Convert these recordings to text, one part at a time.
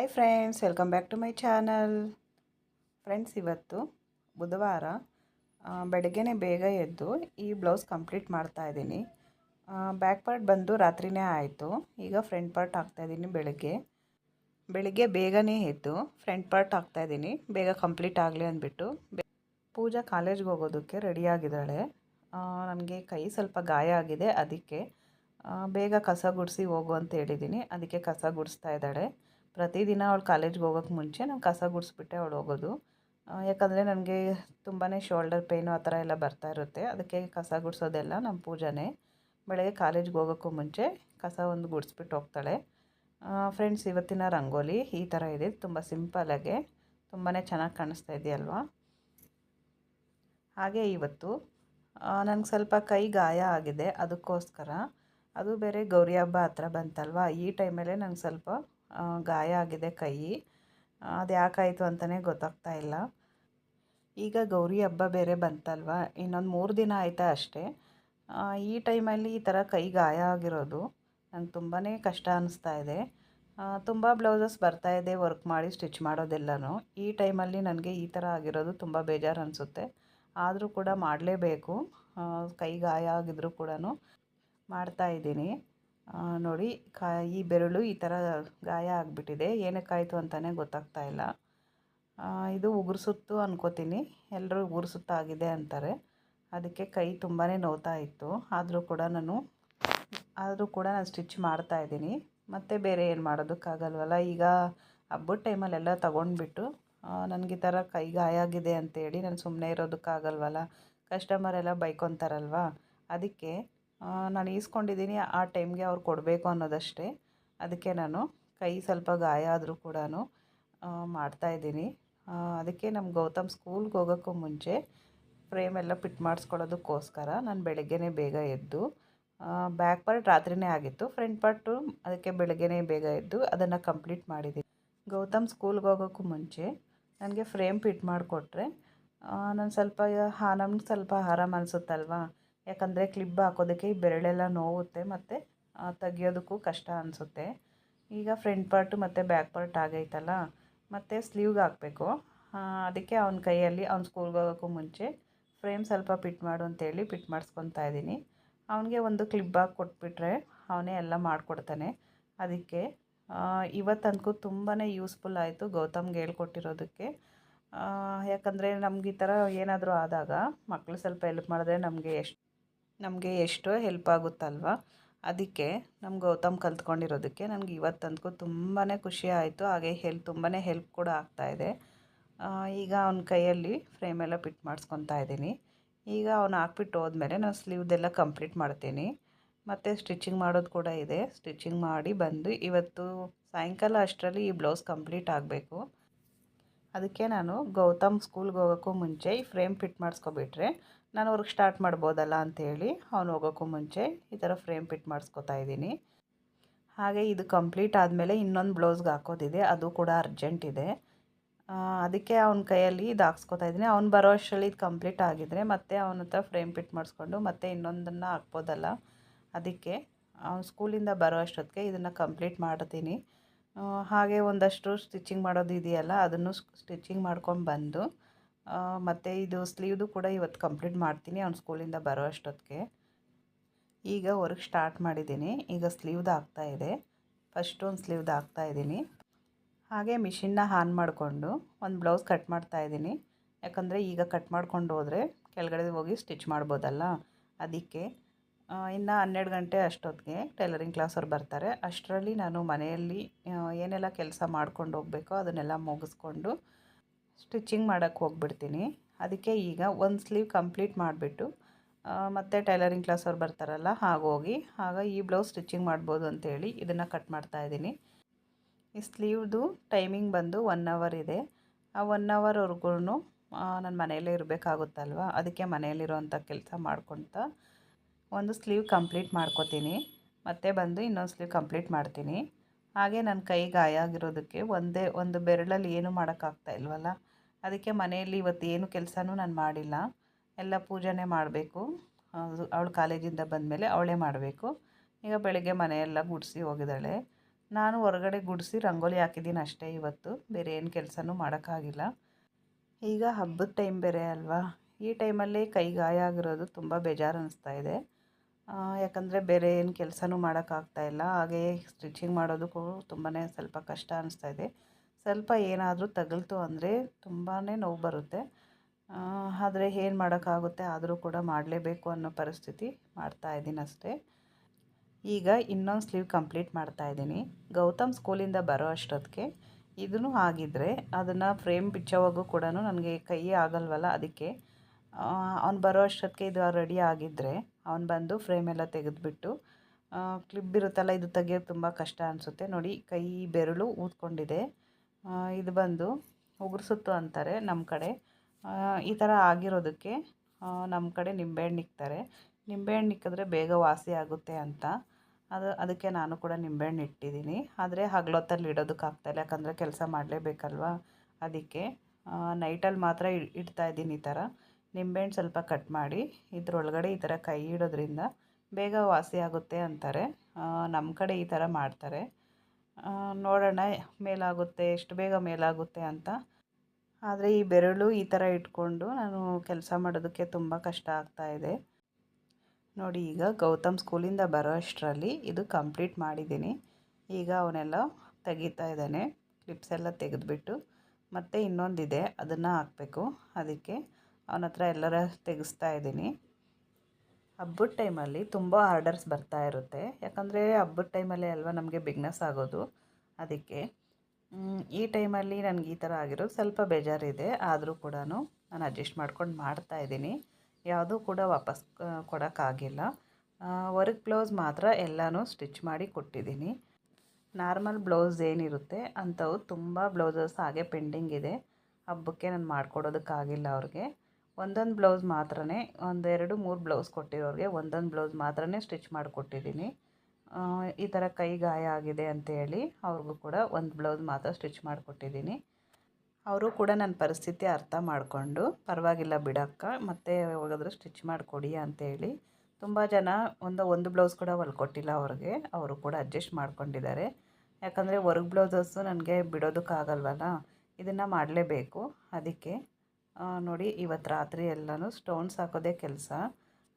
Hi friends welcome back to my channel friends ಇವತ್ತು ಬುಧವಾರ ಬೆಳಗ್ಗೆನೇ ಬೇಗ ಎದ್ದು ಈ ಬ್ಲೌಸ್ ಕಂಪ್ಲೀಟ್ ಮಾಡ್ತಾ ಇದ್ದೀನಿ. ಬ್ಯಾಕ್ ಪಾರ್ಟ್ ಬಂದು ರಾತ್ರಿನೇ ಆಯಿತು. ಈಗ ಫ್ರಂಟ್ ಪಾರ್ಟ್ ಹಾಕ್ತಾಯಿದ್ದೀನಿ ಬೆಳಗ್ಗೆ. ಬೆಳಗ್ಗೆ ಬೇಗನೆ ಎದ್ದು ಫ್ರಂಟ್ ಪಾರ್ಟ್ ಹಾಕ್ತಾಯಿದ್ದೀನಿ ಬೇಗ ಕಂಪ್ಲೀಟ್ ಆಗಲಿ ಅಂದ್ಬಿಟ್ಟು. ಪೂಜಾ ಕಾಲೇಜ್ಗೆ ಹೋಗೋದಕ್ಕೆ ರೆಡಿಯಾಗಿದ್ದಾಳೆ ನನಗೆ ಕೈ ಸ್ವಲ್ಪ ಗಾಯ ಆಗಿದೆ, ಅದಕ್ಕೆ ಬೇಗ ಕಸ ಗುಡಿಸಿ ಹೋಗು ಅಂತ ಹೇಳಿದ್ದೀನಿ. ಅದಕ್ಕೆ ಕಸ ಗುಡಿಸ್ತಾ ಇದ್ದಾಳೆ. ಪ್ರತಿದಿನ ಅವಳು ಕಾಲೇಜ್ಗೆ ಹೋಗೋಕ್ಕೆ ಮುಂಚೆ ನಾನು ಕಸ ಗುಡಿಸ್ಬಿಟ್ಟೆ ಅವಳು ಹೋಗೋದು. ಯಾಕಂದರೆ ನನಗೆ ತುಂಬಾ ಶೋಲ್ಡರ್ ಪೇನು ಆ ಥರ ಎಲ್ಲ ಬರ್ತಾ ಇರುತ್ತೆ. ಅದಕ್ಕೆ ಕಸ ಗುಡಿಸೋದೆಲ್ಲ ನಮ್ಮ ಪೂಜಾನೇ. ಬೆಳಗ್ಗೆ ಕಾಲೇಜ್ಗೆ ಹೋಗೋಕ್ಕೂ ಮುಂಚೆ ಕಸ ಒಂದು ಗುಡಿಸ್ಬಿಟ್ಟು ಹೋಗ್ತಾಳೆ. ಫ್ರೆಂಡ್ಸ್ ಇವತ್ತಿನ ರಂಗೋಲಿ ಈ ಥರ ಇದೆ. ತುಂಬ ಸಿಂಪಲಾಗೆ ತುಂಬಾ ಚೆನ್ನಾಗಿ ಕಾಣಿಸ್ತಾ ಇದೆಯಲ್ವಾ? ಹಾಗೆ ಇವತ್ತು ನನಗೆ ಸ್ವಲ್ಪ ಕೈ ಗಾಯ ಆಗಿದೆ. ಅದಕ್ಕೋಸ್ಕರ, ಅದು ಬೇರೆ ಗೌರಿ ಹಬ್ಬ ಹತ್ರ ಬಂತಲ್ವಾ? ಈ ಟೈಮಲ್ಲೇ ನಂಗೆ ಸ್ವಲ್ಪ ಗಾಯ ಆಗಿದೆ ಕೈ. ಅದು ಯಾಕಾಯಿತು ಅಂತಲೇ ಗೊತ್ತಾಗ್ತಾ ಇಲ್ಲ. ಈಗ ಗೌರಿ ಹಬ್ಬ ಬೇರೆ ಬಂತಲ್ವಾ? ಇನ್ನೊಂದು ಮೂರು ದಿನ ಆಯಿತಾ ಅಷ್ಟೇ. ಈ ಟೈಮಲ್ಲಿ ಈ ಥರ ಕೈ ಗಾಯ ಆಗಿರೋದು ನಂಗೆ ತುಂಬಾ ಕಷ್ಟ ಅನ್ನಿಸ್ತಾ ಇದೆ. ತುಂಬ ಬ್ಲೌಸಸ್ ಬರ್ತಾ ಇದೆ, ವರ್ಕ್ ಮಾಡಿ ಸ್ಟಿಚ್ ಮಾಡೋದೆಲ್ಲನೂ. ಈ ಟೈಮಲ್ಲಿ ನನಗೆ ಈ ಥರ ಆಗಿರೋದು ತುಂಬ ಬೇಜಾರು ಅನಿಸುತ್ತೆ. ಆದರೂ ಕೂಡ ಮಾಡಲೇಬೇಕು. ಕೈ ಗಾಯ ಆಗಿದ್ರೂ ಕೂಡ ಮಾಡ್ತಾ ಇದ್ದೀನಿ. ನೋಡಿ ಕಾಯಿ ಬೆರಳು ಈ ಥರ ಗಾಯ ಆಗಿಬಿಟ್ಟಿದೆ. ಏನಕ್ಕಾಯಿತು ಅಂತಲೇ ಗೊತ್ತಾಗ್ತಾ ಇಲ್ಲ. ಇದು ಉಗುರು ಸುತ್ತು ಅನ್ಕೋತೀನಿ. ಎಲ್ಲರೂ ಉಗುರು ಸುತ್ತು ಆಗಿದೆ ಅಂತಾರೆ. ಅದಕ್ಕೆ ಕೈ ತುಂಬಾ ನೋವ್ತಾ ಇತ್ತು. ಆದರೂ ಕೂಡ ನಾನು, ಆದರೂ ಕೂಡ ನಾನು ಸ್ಟಿಚ್ ಮಾಡ್ತಾ ಇದ್ದೀನಿ. ಮತ್ತು ಬೇರೆ ಏನು ಮಾಡೋದಕ್ಕಾಗಲ್ವಲ್ಲ. ಈಗ ಹಬ್ಬದ ಟೈಮಲ್ಲೆಲ್ಲ ತೊಗೊಂಡ್ಬಿಟ್ಟು ನನಗೆ ಈ ಥರ ಕೈ ಗಾಯ ಆಗಿದೆ ಅಂತೇಳಿ ನಾನು ಸುಮ್ಮನೆ ಇರೋದಕ್ಕಾಗಲ್ವಲ್ಲ. ಕಸ್ಟಮರ್ ಎಲ್ಲ ಬೈಕೊತಾರಲ್ವ? ಅದಕ್ಕೆ ನಾನು ಈಸ್ಕೊಂಡಿದ್ದೀನಿ, ಆ ಟೈಮ್ಗೆ ಅವ್ರು ಕೊಡಬೇಕು ಅನ್ನೋದಷ್ಟೇ. ಅದಕ್ಕೆ ನಾನು ಕೈ ಸ್ವಲ್ಪ ಗಾಯ ಆದರೂ ಕೂಡ ಮಾಡ್ತಾಯಿದ್ದೀನಿ ಅದಕ್ಕೆ ನಮ್ಮ ಗೌತಮ್ ಸ್ಕೂಲ್ಗೆ ಹೋಗೋಕ್ಕೂ ಮುಂಚೆ ಫ್ರೇಮ್ ಎಲ್ಲ ಫಿಟ್ ಮಾಡಿಸ್ಕೊಳ್ಳೋದಕ್ಕೋಸ್ಕರ ನಾನು ಬೆಳಗ್ಗೆನೇ ಬೇಗ ಎದ್ದು ಬ್ಯಾಕ್ ಪಾರ್ಟ್ ರಾತ್ರಿನೇ ಆಗಿತ್ತು, ಫ್ರಂಟ್ ಪಾರ್ಟು ಅದಕ್ಕೆ ಬೆಳಗ್ಗೆನೇ ಬೇಗ ಎದ್ದು ಅದನ್ನು ಕಂಪ್ಲೀಟ್ ಮಾಡಿದ್ದೀನಿ. ಗೌತಮ್ ಸ್ಕೂಲ್ಗೆ ಹೋಗೋಕ್ಕೂ ಮುಂಚೆ ನನಗೆ ಫ್ರೇಮ್ ಫಿಟ್ ಮಾಡಿಕೊಟ್ರೆ ನಾನು ಸ್ವಲ್ಪ ಹಾ ನಮ್ಗೆ ಸ್ವಲ್ಪ ಆರಾಮ ಅನಿಸುತ್ತಲ್ವಾ? ಯಾಕಂದರೆ ಕ್ಲಿಬ್ ಹಾಕೋದಕ್ಕೆ ಈ ಬೆರಳೆಲ್ಲ ನೋವುತ್ತೆ ಮತ್ತು ತೆಗಿಯೋದಕ್ಕೂ ಕಷ್ಟ ಅನಿಸುತ್ತೆ. ಈಗ ಫ್ರಂಟ್ ಪಾರ್ಟು ಮತ್ತು ಬ್ಯಾಕ್ ಪಾರ್ಟ್ ಆಗೈತಲ್ಲ, ಮತ್ತು ಸ್ಲೀವ್ಗೆ ಹಾಕಬೇಕು. ಅದಕ್ಕೆ ಅವನ ಕೈಯಲ್ಲಿ, ಅವ್ನು ಸ್ಕೂಲ್ಗೆ ಹೋಗೋಕ್ಕೂ ಮುಂಚೆ ಫ್ರೇಮ್ ಸ್ವಲ್ಪ ಪಿಟ್ ಮಾಡು ಅಂತೇಳಿ ಪಿಟ್ ಮಾಡಿಸ್ಕೊತಾ ಇದ್ದೀನಿ. ಅವನಿಗೆ ಒಂದು ಕ್ಲಿಪ್ ಹಾಕಿ ಕೊಟ್ಬಿಟ್ರೆ ಅವನೇ ಎಲ್ಲ ಮಾಡಿಕೊಡ್ತಾನೆ. ಅದಕ್ಕೆ ಇವತ್ತಂತೂ ತುಂಬಾ ಯೂಸ್ಫುಲ್ ಆಯಿತು ಗೌತಮ್ಗೆ ಹೇಳ್ಕೊಟ್ಟಿರೋದಕ್ಕೆ. ಯಾಕಂದರೆ ನಮ್ಗೆ ಈ ಥರ ಏನಾದರೂ ಆದಾಗ ಮಕ್ಕಳು ಸ್ವಲ್ಪ ಹೆಲ್ಪ್ ಮಾಡಿದ್ರೆ ನಮಗೆ ಎಷ್ಟು ನಮಗೆ ಎಷ್ಟೋ ಹೆಲ್ಪ್ ಆಗುತ್ತಲ್ವ? ಅದಕ್ಕೆ ನಮ್ಮ ಗೌತಮ್ ಕಲ್ತ್ಕೊಂಡಿರೋದಕ್ಕೆ ನನಗೆ ಇವತ್ತಂತೂ ತುಂಬಾ ಖುಷಿ ಆಯಿತು. ಹಾಗೆ ಹೆಲ್ಪ್ ತುಂಬಾ ಹೆಲ್ಪ್ ಕೂಡ ಆಗ್ತಾಯಿದೆ ಈಗ ಅವನ ಕೈಯಲ್ಲಿ ಫ್ರೇಮೆಲ್ಲ ಪಿಟ್ ಮಾಡಿಸ್ಕೊತಾ ಇದ್ದೀನಿ. ಈಗ ಅವನು ಹಾಕ್ಬಿಟ್ಟು ಹೋದ್ಮೇಲೆ ನಾನು ಸ್ಲೀವ್ದೆಲ್ಲ ಕಂಪ್ಲೀಟ್ ಮಾಡ್ತೀನಿ. ಮತ್ತು ಸ್ಟಿಚಿಂಗ್ ಮಾಡೋದು ಕೂಡ ಇದೆ. ಸ್ಟಿಚಿಂಗ್ ಮಾಡಿ ಬಂದು ಇವತ್ತು ಸಾಯಂಕಾಲ ಅಷ್ಟರಲ್ಲಿ ಈ ಬ್ಲೌಸ್ ಕಂಪ್ಲೀಟ್ ಆಗಬೇಕು. ಅದಕ್ಕೆ ನಾನು ಗೌತಮ್ ಸ್ಕೂಲ್ಗೆ ಹೋಗೋಕ್ಕೂ ಮುಂಚೆ ಈ ಫ್ರೇಮ್ ಫಿಟ್ ಮಾಡಿಸ್ಕೊಬಿಟ್ರೆ ನಾನು ಅವ್ರಿಗೆ ಸ್ಟಾರ್ಟ್ ಮಾಡ್ಬೋದಲ್ಲ ಅಂಥೇಳಿ ಅವ್ನು ಹೋಗೋಕ್ಕೂ ಮುಂಚೆ ಈ ಥರ ಫ್ರೇಮ್ ಫಿಟ್ ಮಾಡಿಸ್ಕೊತಾ ಇದ್ದೀನಿ. ಹಾಗೆ ಇದು ಕಂಪ್ಲೀಟ್ ಆದಮೇಲೆ ಇನ್ನೊಂದು ಬ್ಲೌಸ್ಗೆ ಹಾಕೋದಿದೆ, ಅದು ಕೂಡ ಅರ್ಜೆಂಟ್ ಇದೆ. ಅದಕ್ಕೆ ಅವನ ಕೈಯಲ್ಲಿ ಇದು ಹಾಕ್ಸ್ಕೊತಾ ಇದ್ದೀನಿ. ಅವ್ನು ಬರೋ ಅಷ್ಟರಲ್ಲಿ ಇದು ಕಂಪ್ಲೀಟ್ ಆಗಿದ್ರೆ ಮತ್ತೆ ಅವನ ಹತ್ರ ಫ್ರೇಮ್ ಫಿಟ್ ಮಾಡಿಸ್ಕೊಂಡು ಮತ್ತೆ ಇನ್ನೊಂದನ್ನು ಹಾಕ್ಬೋದಲ್ಲ. ಅದಕ್ಕೆ ಅವ್ನು ಸ್ಕೂಲಿಂದ ಬರೋ ಅಷ್ಟೊತ್ತಿಗೆ ಇದನ್ನು ಕಂಪ್ಲೀಟ್ ಮಾಡ್ತೀನಿ. ಹಾಗೆ ಒಂದಷ್ಟು ಸ್ಟಿಚಿಂಗ್ ಮಾಡೋದು ಇದೆಯಲ್ಲ, ಅದನ್ನು ಸ್ಟಿಚಿಂಗ್ ಮಾಡ್ಕೊಂಡು ಬಂದು ಮತ್ತು ಇದು ಸ್ಲೀವ್ದು ಕೂಡ ಇವತ್ತು ಕಂಪ್ಲೀಟ್ ಮಾಡ್ತೀನಿ ಅವ್ನು ಸ್ಕೂಲಿಂದ ಬರೋ ಅಷ್ಟೊತ್ತಿಗೆ. ಈಗ ವರ್ಕ್ ಸ್ಟಾರ್ಟ್ ಮಾಡಿದ್ದೀನಿ. ಈಗ ಸ್ಲೀವ್ದು ಇದೆ. ಫಸ್ಟು ಒಂದು ಸ್ಲೀವ್ದು ಹಾಕ್ತಾ ಇದ್ದೀನಿ. ಹಾಗೆ ಮಿಷಿನ್ನ ಆನ್ ಮಾಡಿಕೊಂಡು ಒಂದು ಬ್ಲೌಸ್ ಕಟ್ ಮಾಡ್ತಾ ಇದ್ದೀನಿ. ಯಾಕಂದರೆ ಈಗ ಕಟ್ ಮಾಡ್ಕೊಂಡು ಹೋದರೆ ಕೆಳಗಡೆ ಹೋಗಿ ಸ್ಟಿಚ್ ಮಾಡ್ಬೋದಲ್ಲ, ಅದಕ್ಕೆ. ಇನ್ನು ಹನ್ನೆರಡು ಗಂಟೆ ಅಷ್ಟೊತ್ತಿಗೆ ಟೈಲರಿಂಗ್ ಕ್ಲಾಸವ್ರು ಬರ್ತಾರೆ. ಅಷ್ಟರಲ್ಲಿ ನಾನು ಮನೆಯಲ್ಲಿ ಏನೆಲ್ಲ ಕೆಲಸ ಮಾಡ್ಕೊಂಡು ಹೋಗಬೇಕೋ ಅದನ್ನೆಲ್ಲ ಮುಗಿಸ್ಕೊಂಡು ಸ್ಟಿಚಿಂಗ್ ಮಾಡೋಕ್ಕೆ ಹೋಗ್ಬಿಡ್ತೀನಿ. ಅದಕ್ಕೆ ಈಗ ಒಂದು ಸ್ಲೀವ್ ಕಂಪ್ಲೀಟ್ ಮಾಡಿಬಿಟ್ಟು ಮತ್ತು ಟೈಲರಿಂಗ್ ಕ್ಲಾಸವ್ರು ಬರ್ತಾರಲ್ಲ ಹಾಗೋಗಿ, ಆಗ ಈ ಬ್ಲೌಸ್ ಸ್ಟಿಚಿಂಗ್ ಮಾಡ್ಬೋದು ಅಂತೇಳಿ ಇದನ್ನು ಕಟ್ ಮಾಡ್ತಾ ಇದ್ದೀನಿ. ಈ ಸ್ಲೀವ್ದು ಟೈಮಿಂಗ್ ಬಂದು ಒನ್ ಅವರ್ ಇದೆ. ಆ ಒನ್ ಅವರ್ವರೆಗೂ ನಾನು ಮನೆಯಲ್ಲೇ ಇರಬೇಕಾಗುತ್ತಲ್ವ? ಅದಕ್ಕೆ ಮನೆಯಲ್ಲಿರೋವಂಥ ಕೆಲಸ ಮಾಡ್ಕೊತ ಒಂದು ಸ್ಲೀವ್ ಕಂಪ್ಲೀಟ್ ಮಾಡ್ಕೊತೀನಿ. ಮತ್ತೆ ಬಂದು ಇನ್ನೊಂದು ಸ್ಲೀವ್ ಕಂಪ್ಲೀಟ್ ಮಾಡ್ತೀನಿ. ಹಾಗೆ ನನ್ನ ಕೈ ಗಾಯ ಆಗಿರೋದಕ್ಕೆ ಒಂದೇ ಒಂದು ಬೆರಳಲ್ಲಿ ಏನೂ ಮಾಡೋಕ್ಕಾಗ್ತಾ ಇಲ್ವಲ್ಲ? ಅದಕ್ಕೆ ಮನೆಯಲ್ಲಿ ಇವತ್ತು ಏನು ಕೆಲಸನೂ ನಾನು ಮಾಡಿಲ್ಲ. ಎಲ್ಲ ಪೂಜೆನೇ ಮಾಡಬೇಕು. ಅವಳು ಕಾಲೇಜಿಂದ ಬಂದಮೇಲೆ ಅವಳೇ ಮಾಡಬೇಕು. ಈಗ ಬೆಳಗ್ಗೆ ಮನೆಯೆಲ್ಲ ಗುಡಿಸಿ ಹೋಗಿದ್ದಾಳೆ. ನಾನು ಹೊರಗಡೆ ಗುಡಿಸಿ ರಂಗೋಲಿ ಹಾಕಿದ್ದೀನಿ ಅಷ್ಟೇ ಇವತ್ತು. ಬೇರೆ ಏನು ಕೆಲಸನೂ ಮಾಡೋಕ್ಕಾಗಿಲ್ಲ. ಈಗ ಹಬ್ಬದ ಟೈಮ್ ಬೇರೆ ಅಲ್ವಾ? ಈ ಟೈಮಲ್ಲಿ ಕೈ ಗಾಯ ಆಗಿರೋದು ತುಂಬ ಬೇಜಾರು ಅನ್ನಿಸ್ತಾ ಇದೆ. ಯಾಕಂದರೆ ಬೇರೆ ಏನು ಕೆಲಸನೂ ಮಾಡೋಕ್ಕಾಗ್ತಾಯಿಲ್ಲ ಹಾಗೆಯೇ ಸ್ಟಿಚಿಂಗ್ ಮಾಡೋದಕ್ಕೂ ತುಂಬಾ ಸ್ವಲ್ಪ ಕಷ್ಟ ಅನಿಸ್ತಾ ಇದೆ ಸ್ವಲ್ಪ ಏನಾದರೂ ತಗಲ್ತು ಅಂದರೆ ತುಂಬಾ ನೋವು ಬರುತ್ತೆ. ಆದರೆ ಏನು ಮಾಡೋಕ್ಕಾಗುತ್ತೆ ಆದರೂ ಕೂಡ ಮಾಡಲೇಬೇಕು ಅನ್ನೋ ಪರಿಸ್ಥಿತಿ ಮಾಡ್ತಾ ಇದ್ದೀನಿ ಅಷ್ಟೇ. ಈಗ ಇನ್ನೊಂದು ಸ್ಲೀವ್ ಕಂಪ್ಲೀಟ್ ಮಾಡ್ತಾ ಇದ್ದೀನಿ. ಗೌತಮ್ ಸ್ಕೂಲಿಂದ ಬರೋ ಅಷ್ಟೊತ್ತಿಗೆ ಇದನ್ನು ಆಗಿದ್ದರೆ ಅದನ್ನು ಫ್ರೇಮ್ ಬಿಚ್ಚೋವಾಗೂ ಕೂಡ ನನಗೆ ಕೈ ಆಗಲ್ವಲ್ಲ ಅದಕ್ಕೆ. ಅವ್ನು ಬರೋ ಅಷ್ಟೊತ್ತಿಗೆ ಇದು ರೆಡಿ ಆಗಿದ್ದರೆ ಅವ್ನು ಬಂದು ಫ್ರೇಮ್ ಎಲ್ಲ ತೆಗೆದುಬಿಟ್ಟು ಕ್ಲಿಪ್ ಇರುತ್ತಲ್ಲ ಇದು ತೆಗಿಯೋದು ತುಂಬ ಕಷ್ಟ ಅನಿಸುತ್ತೆ. ನೋಡಿ, ಕೈ ಬೆರಳು ಊದ್ಕೊಂಡಿದೆ. ಇದು ಬಂದು ಉಗುರುಸುತ್ತು ಅಂತಾರೆ ನಮ್ಮ ಕಡೆ. ಈ ಥರ ಆಗಿರೋದಕ್ಕೆ ನಮ್ಮ ಕಡೆ ನಿಂಬೆಹಣ್ಣು ಇಕ್ತಾರೆ ನಿಂಬೆಹಣ್ಣು ಇಕ್ಕಿದ್ರೆ ಬೇಗ ವಾಸಿ ಆಗುತ್ತೆ ಅಂತ. ಅದು, ಅದಕ್ಕೆ ನಾನು ಕೂಡ ನಿಂಬೆಹಣ್ಣು ಇಟ್ಟಿದ್ದೀನಿ. ಆದರೆ ಹಗಲೊತ್ತಲ್ಲಿ ಇಡೋದಕ್ಕಾಗ್ತಾಯಿಲ್ಲ ಯಾಕಂದರೆ ಕೆಲಸ ಮಾಡಲೇಬೇಕಲ್ವ? ಅದಕ್ಕೆ ನೈಟಲ್ಲಿ ಮಾತ್ರ ಇಡ್ತಾ ಇದ್ದೀನಿ ಈ ಥರ ನಿಂಬೆಹಣ್ಣು ಸ್ವಲ್ಪ ಕಟ್ ಮಾಡಿ ಇದರೊಳಗಡೆ ಈ ಥರ ಕೈ ಇಡೋದ್ರಿಂದ ಬೇಗ ವಾಸಿ ಆಗುತ್ತೆ ಅಂತಾರೆ. ನಮ್ಮ ಕಡೆ ಈ ಥರ ಮಾಡ್ತಾರೆ. ನೋಡೋಣ ಮೇಲಾಗುತ್ತೆ, ಎಷ್ಟು ಬೇಗ ಮೇಲಾಗುತ್ತೆ ಅಂತ. ಆದರೆ ಈ ಬೆರಳು ಈ ಥರ ಇಟ್ಕೊಂಡು ನಾನು ಕೆಲಸ ಮಾಡೋದಕ್ಕೆ ತುಂಬ ಕಷ್ಟ ಆಗ್ತಾಯಿದೆ ನೋಡಿ, ಈಗ ಗೌತಮ್ ಸ್ಕೂಲಿಂದ ಬರೋ ಅಷ್ಟರಲ್ಲಿ ಇದು ಕಂಪ್ಲೀಟ್ ಮಾಡಿದ್ದೀನಿ. ಈಗ ಅವನೆಲ್ಲ ತೆಗಿತಾ ಇದ್ದಾನೆ. ಕ್ಲಿಪ್ಸ್ ಎಲ್ಲ ತೆಗೆದುಬಿಟ್ಟು ಮತ್ತು ಇನ್ನೊಂದಿದೆ, ಅದನ್ನು ಹಾಕಬೇಕು. ಅದಕ್ಕೆ ಅವನ ಹತ್ರ ಎಲ್ಲರ ತೆಗೆಸ್ತಾ ಇದ್ದೀನಿ. ಹಬ್ಬದ ಟೈಮಲ್ಲಿ ತುಂಬ ಆರ್ಡರ್ಸ್ ಬರ್ತಾ ಇರುತ್ತೆ. ಯಾಕಂದರೆ ಹಬ್ಬದ ಟೈಮಲ್ಲಿ ಅಲ್ವಾ ನಮಗೆ ಬಿಗ್ನೆಸ್ ಆಗೋದು. ಅದಕ್ಕೆ ಈ ಟೈಮಲ್ಲಿ ನನಗೆ ಈ ಥರ ಆಗಿರೋದು ಸ್ವಲ್ಪ ಬೇಜಾರಿದೆ. ಆದರೂ ಕೂಡ ನಾನು ಅಡ್ಜಸ್ಟ್ ಮಾಡ್ಕೊಂಡು ಮಾಡ್ತಾ ಇದ್ದೀನಿ. ಯಾವುದೂ ಕೂಡ ವಾಪಸ್ ಕೊಡೋಕ್ಕಾಗಿಲ್ಲ. ವರ್ಕ್ ಬ್ಲೌಸ್ ಮಾತ್ರ ಎಲ್ಲನೂ ಸ್ಟಿಚ್ ಮಾಡಿ ಕೊಟ್ಟಿದ್ದೀನಿ. ನಾರ್ಮಲ್ ಬ್ಲೌಸ್ ಏನಿರುತ್ತೆ ಅಂಥವು ತುಂಬ ಬ್ಲೌಸಸ್ ಹಾಗೆ ಪೆಂಡಿಂಗ್ ಇದೆ. ಹಬ್ಬಕ್ಕೆ ನಾನು ಮಾಡಿಕೊಡೋದಕ್ಕಾಗಿಲ್ಲ ಅವ್ರಿಗೆ. ಒಂದೊಂದು ಬ್ಲೌಸ್ ಮಾತ್ರನೇ, ಒಂದೆರಡು, ಮೂರು ಬ್ಲೌಸ್ ಕೊಟ್ಟಿರೋರಿಗೆ ಒಂದೊಂದು ಬ್ಲೌಸ್ ಮಾತ್ರನೇ ಸ್ಟಿಚ್ ಮಾಡಿಕೊಟ್ಟಿದ್ದೀನಿ. ಈ ಥರ ಕೈ ಗಾಯ ಆಗಿದೆ ಅಂತೇಳಿ ಅವ್ರಿಗೂ ಕೂಡ ಒಂದು ಬ್ಲೌಸ್ ಮಾತ್ರ ಸ್ಟಿಚ್ ಮಾಡಿಕೊಟ್ಟಿದ್ದೀನಿ. ಅವರು ಕೂಡ ನನ್ನ ಪರಿಸ್ಥಿತಿ ಅರ್ಥ ಮಾಡಿಕೊಂಡು, ಪರವಾಗಿಲ್ಲ ಬಿಡಕ್ಕ, ಮತ್ತೆ ಯಾವಾಗಾದರೂ ಸ್ಟಿಚ್ ಮಾಡಿಕೊಡಿ ಅಂತೇಳಿ ತುಂಬ ಜನ ಒಂದು ಒಂದು ಬ್ಲೌಸ್ ಕೂಡ ಹೊಲ್ಕೊಟ್ಟಿಲ್ಲ ಅವ್ರಿಗೆ, ಅವರು ಕೂಡ ಅಡ್ಜಸ್ಟ್ ಮಾಡ್ಕೊಂಡಿದ್ದಾರೆ. ಯಾಕಂದರೆ ವರ್ಕ್ ಬ್ಲೌಸಸ್ಸು ನನಗೆ ಬಿಡೋದಕ್ಕಾಗಲ್ವಲ್ಲ, ಇದನ್ನು ಮಾಡಲೇಬೇಕು, ಅದಕ್ಕೆ ನೋಡಿ ಇವತ್ತು ರಾತ್ರಿ ಎಲ್ಲನೂ ಸ್ಟೋನ್ಸ್ ಹಾಕೋದೇ ಕೆಲಸ.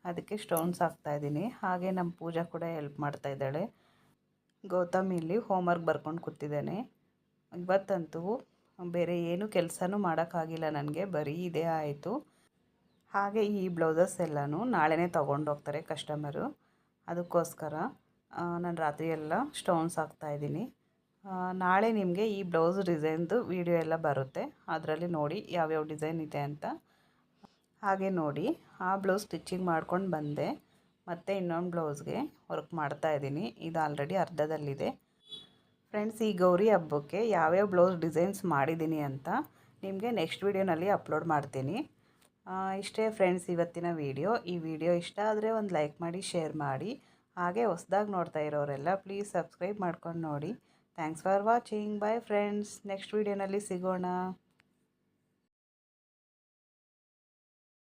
ಅದಕ್ಕೆ ಸ್ಟೋನ್ಸ್ ಹಾಕ್ತಾ ಇದ್ದೀನಿ. ಹಾಗೆ ನಮ್ಮ ಪೂಜಾ ಕೂಡ ಹೆಲ್ಪ್ ಮಾಡ್ತಾಯಿದ್ದಾಳೆ ಗೌತಮ್ ಇಲ್ಲಿ ಹೋಮ್ವರ್ಕ್ ಬರ್ಕೊಂಡು ಕೂತಿದ್ದಾನೆ. ಇವತ್ತಂತೂ ಬೇರೆ ಏನು ಕೆಲಸನೂ ಮಾಡೋಕ್ಕಾಗಿಲ್ಲ ನನಗೆ. ಬರೀ ಇದೇ ಆಯಿತು. ಹಾಗೆ ಈ ಬ್ಲೌಸಸ್ ಎಲ್ಲನೂ ನಾಳೆನೇ ತೊಗೊಂಡೋಗ್ತಾರೆ ಕಸ್ಟಮರು ಅದಕ್ಕೋಸ್ಕರ ನಾನು ರಾತ್ರಿ ಎಲ್ಲ ಸ್ಟೋನ್ಸ್ ಹಾಕ್ತಾಯಿದ್ದೀನಿ ನಾಳೆ ನಿಮಗೆ ಈ ಬ್ಲೌಸ್ ಡಿಸೈನ್ದು ವಿಡಿಯೋ ಎಲ್ಲ ಬರುತ್ತೆ. ಅದರಲ್ಲಿ ನೋಡಿ ಯಾವ್ಯಾವ ಡಿಸೈನ್ ಇದೆ ಅಂತ. ಹಾಗೆ ನೋಡಿ, ಆ ಬ್ಲೌಸ್ ಸ್ಟಿಚ್ಚಿಂಗ್ ಮಾಡ್ಕೊಂಡು ಬಂದೆ. ಮತ್ತು ಇನ್ನೊಂದು ಬ್ಲೌಸ್ಗೆ ವರ್ಕ್ ಮಾಡ್ತಾ ಇದ್ದೀನಿ. ಇದು ಆಲ್ರೆಡಿ ಅರ್ಧದಲ್ಲಿದೆ. ಫ್ರೆಂಡ್ಸ್, ಈ ಗೌರಿ ಹಬ್ಬಕ್ಕೆ ಯಾವ್ಯಾವ ಬ್ಲೌಸ್ ಡಿಸೈನ್ಸ್ ಮಾಡಿದ್ದೀನಿ ಅಂತ ನಿಮಗೆ ನೆಕ್ಸ್ಟ್ ವೀಡಿಯೋನಲ್ಲಿ ಅಪ್ಲೋಡ್ ಮಾಡ್ತೀನಿ. ಇಷ್ಟೇ ಫ್ರೆಂಡ್ಸ್, ಇವತ್ತಿನ ವೀಡಿಯೋ. ಈ ವಿಡಿಯೋ ಇಷ್ಟ ಆದರೆ ಒಂದು ಲೈಕ್ ಮಾಡಿ, ಶೇರ್ ಮಾಡಿ. ಹಾಗೆ ಹೊಸ್ದಾಗಿ ನೋಡ್ತಾ ಇರೋರೆಲ್ಲ ಪ್ಲೀಸ್ ಸಬ್ಸ್ಕ್ರೈಬ್ ಮಾಡ್ಕೊಂಡು ನೋಡಿ. Thanks for watching bye friends next ವೀಡಿಯೋನಲ್ಲಿ ಸಿಗೋಣ.